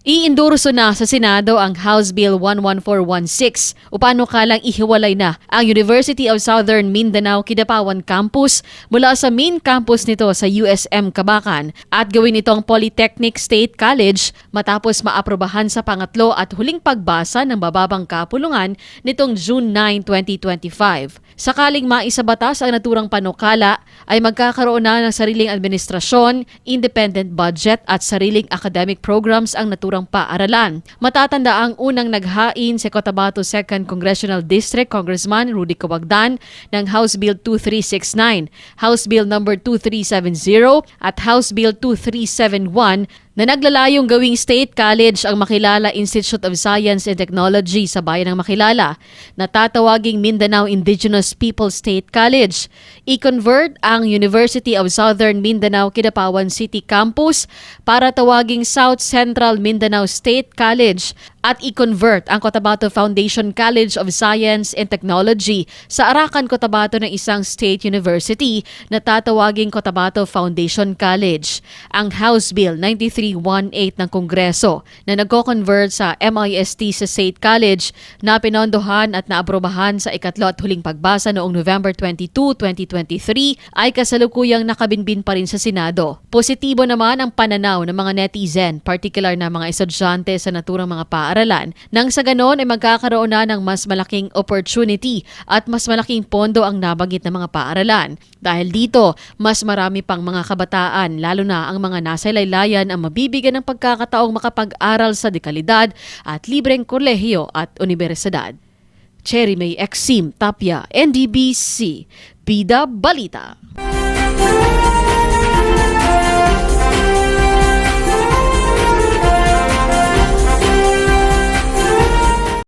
Iindurso na sa Senado ang House Bill 11416 upano kalang ihiwalay na ang University of Southern Mindanao Kidapawan Campus mula sa main campus nito sa USM Kabakan at gawin itong Polytechnic State College matapos maaprobahan sa pangatlo at huling pagbasa ng bababang kapulungan nitong June 9, 2025. Sakaling maisabatas ang naturang panukala ay magkakaroon na ng sariling administrasyon, independent budget at sariling academic programs ang naturang paaralan. Matatanda ang unang naghain sa Cotabato 2nd Congressional District Congressman Rudy Kawagdan ng House Bill 2369, House Bill number 2370 at House Bill 2371 na naglalayong gawing state college ang Makilala Institute of Science and Technology sa bayan ng Makilala na tatawaging Mindanao Indigenous People State College. I-convert ang University of Southern Mindanao Kidapawan City Campus para tawaging South Central Mindanao State College at i-convert ang Cotabato Foundation College of Science and Technology sa Arakan, Cotabato ng isang state university na tatawaging Cotabato Foundation College. Ang House Bill 9318 ng Kongreso na nagko-convert sa MIST sa State College na pinondohan at naaprobahan sa ikatlo at huling pagbasa noong November 22, 2023 ay kasalukuyang nakabinbin pa rin sa Senado. Positibo naman ang pananaw ng mga netizen, particular na mga estudyante sa naturang mga paaralan, nang sa ganon ay magkakaroon na ng mas malaking opportunity at mas malaking pondo ang nabagit ng mga paaralan. Dahil dito, mas marami pang mga kabataan, lalo na ang mga nasa laylayan ang mabibigyan ng pagkakataong makapag-aral sa dekalidad at libreng kolehiyo at universidad. Cherry May Exim Tapia, NDBC, Bida Balita.